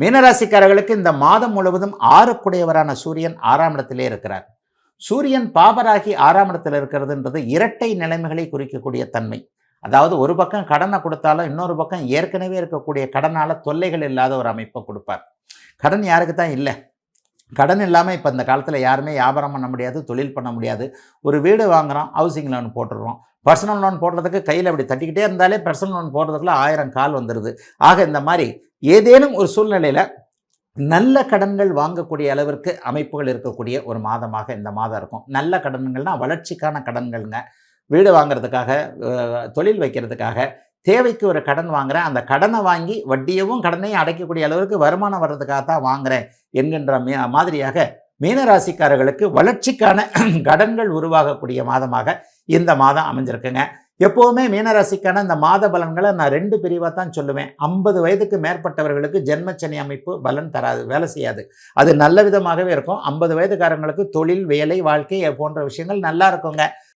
மீனராசிக்காரர்களுக்கு இந்த மாதம் முழுவதும் ஆறுக்குடையவரான சூரியன் ஆறாம் இடத்திலே இருக்கிறார். சூரியன் பாபராகி ஆறாம் இடத்தில் இருக்கிறதுன்றது இரட்டை நிலைமைகளை குறிக்கக்கூடிய தன்மை. அதாவது ஒரு பக்கம் கடனை கொடுத்தாலும் இன்னொரு பக்கம் ஏற்கனவே இருக்கக்கூடிய கடனால தொல்லைகள் இல்லாத ஒரு அமைப்பை கொடுப்பார். கடன் யாருக்கு தான் இல்லை. கடன் இல்லாமல் இப்போ இந்த காலத்தில் யாருமே வியாபாரம் பண்ண முடியாது தொழில் பண்ண முடியாது. ஒரு வீடு வாங்குறோம் ஹவுசிங் லோன் போட்டுடுறோம். பர்சனல் லோன் போடுறதுக்கு கையில் அப்படி தட்டிக்கிட்டே இருந்தாலே பர்சனல் லோன் போடுறதுக்குள்ள ஆயிரம் கால் வந்துடுது ஆக இந்த மாதிரி ஏதேனும் ஒரு சூழ்நிலையில் நல்ல கடன்கள் வாங்கக்கூடிய அளவிற்கு அமைப்புகள் இருக்கக்கூடிய ஒரு மாதமாக இந்த மாதம் இருக்கும். நல்ல கடன்கள்னால் வளர்ச்சிக்கான கடன்கள்ங்க. வீடு வாங்குறதுக்காக தொழில் வைக்கிறதுக்காக தேவைக்கு ஒரு கடன் வாங்குறேன். அந்த கடனை வாங்கி வட்டியவும் கடனையும் அடைக்கக்கூடிய அளவுக்கு வருமானம் வர்றதுக்காக தான் வாங்குறேன் என்கின்ற மாதிரியாக மீனராசிக்காரர்களுக்கு வளர்ச்சிக்கான கடன்கள் உருவாகக்கூடிய மாதமாக இந்த மாதம் அமைஞ்சிருக்குங்க. எப்போவுமே மீனராசிக்கான இந்த மாத பலன்களை நான் ரெண்டு பிரிவாக தான் சொல்லுவேன். ஐம்பது வயதுக்கு மேற்பட்டவர்களுக்கு ஜென்மச்சனி அமைப்பு பலன் தராது வேலை செய்யாது. அது நல்ல விதமாகவே இருக்கும். ஐம்பது வயதுக்காரங்களுக்கு தொழில் வேலை வாழ்க்கை போன்ற விஷயங்கள் நல்லா இருக்குங்க.